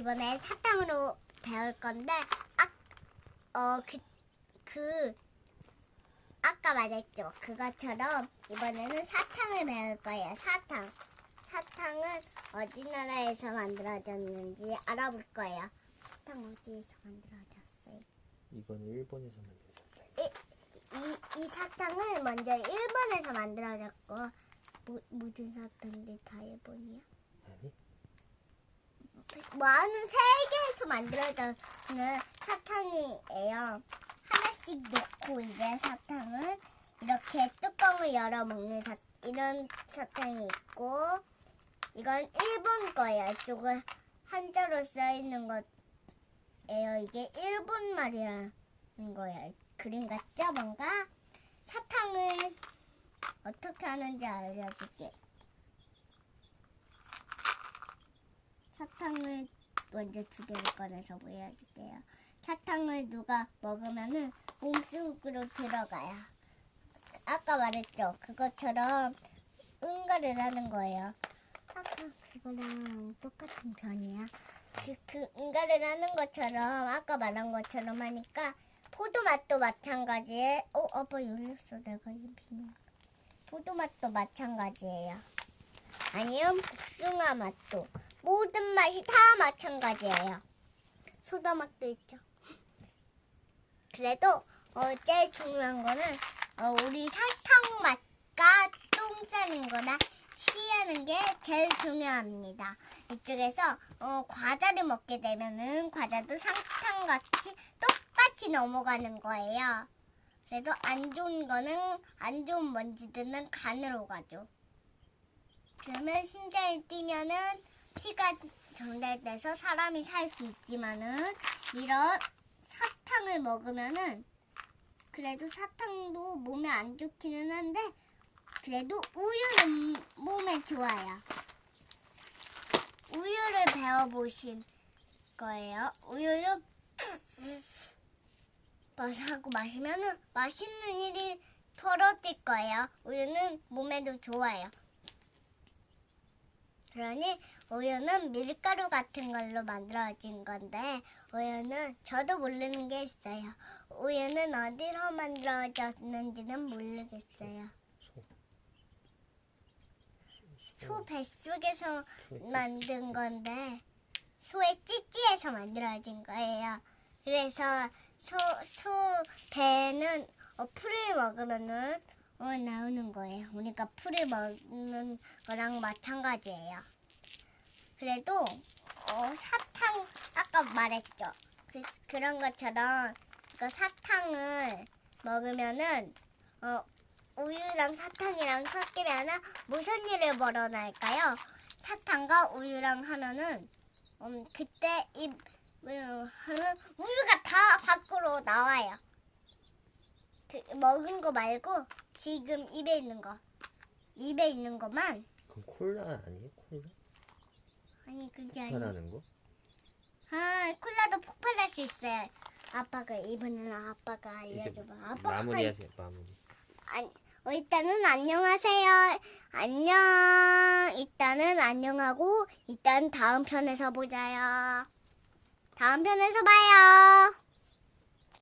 이번에 사탕으로 배울 건데, 아, 어, 그, 그, 아까 말했죠. 그것처럼 이번에는 사탕을 배울 거예요. 사탕. 사탕은 어디 나라에서 만들어졌는지 알아볼 거예요. 사탕 어디에서 만들어졌어요? 이건 일본에서 만든 사탕. 이, 이 사탕은 먼저 일본에서 만들어졌고, 모, 모든 사탕들이 다 일본이야? 아니? 많은 세계에서 만들어지는 사탕이에요. 하나씩 놓고 이제 사탕은 이렇게 뚜껑을 열어 먹는 사, 이런 사탕이 있고 이건 일본 거예요. 이쪽은 한자로 써 있는 거예요. 이게 일본 말이라는 거예요. 그림 같죠? 뭔가 사탕을 어떻게 하는지 알려줄게. 사탕을 먼저 두 개를 꺼내서 보여줄게요. 사탕을 누가 먹으면은 몸속으로 들어가요. 아까 말했죠. 그것처럼 응가를 하는 거예요. 아까 그거랑 똑같은 편이야. 그, 그 응가를 하는 것처럼 아까 말한 것처럼 하니까 포도 맛도 마찬가지에 어 아빠 열렸어 내가 입히는 포도 맛도 마찬가지예요. 아니면 복숭아 맛도 모든 맛이 다 마찬가지예요. 소다 맛도 있죠. 그래도 어, 제일 중요한 거는 어, 우리 사탕 맛과 똥 싸는 거나 피하는 게 제일 중요합니다. 이쪽에서 어, 과자를 먹게 되면은 과자도 사탕같이 똑같이 넘어가는 거예요. 그래도 안 좋은 거는 안 좋은 먼지들은 간으로 가죠. 그러면 심장이 뛰면은 피가 전달돼서 사람이 살 수 있지만은 이런 사탕을 먹으면은 그래도 사탕도 몸에 안 좋기는 한데 그래도 우유는 몸에 좋아요. 우유를 배워보실 거예요. 우유를 하고 마시면은 맛있는 일이 벌어질 거예요. 우유는 몸에도 좋아요. 그러니 우유는 밀가루 같은 걸로 만들어진 건데 우유는 저도 모르는 게 있어요. 우유는 어디로 만들어졌는지는 모르겠어요. 소. 소 뱃속에서 만든 건데 소의 찌찌에서 만들어진 거예요. 그래서 소, 소 배는 어, 풀을 먹으면은 어, 나오는 거예요. 우리가 풀을 먹는 거랑 마찬가지예요. 그래도 어, 사탕 아까 말했죠. 그, 그런 것처럼 그 사탕을 먹으면은 어, 우유랑 사탕이랑 섞이면은 무슨 일을 벌어날까요? 사탕과 우유랑 하면은 음, 그때 입 음, 하면 우유가 다 밖으로 나와요. 그, 먹은 거 말고 지금 입에 있는 거. 입에 있는 것만 그럼 콜라 아니에요? 콜라? 아니 그게 아니야. 폭발하는 거? 아 콜라도 폭발할 수 있어요. 아빠가 이번에는 아빠가 알려줘봐. 아빠 마무리하세요. 마무리. 아니, 어, 일단은 안녕하세요. 안녕. 일단은 안녕하고 일단 다음 편에서 보자요. 다음 편에서 봐요.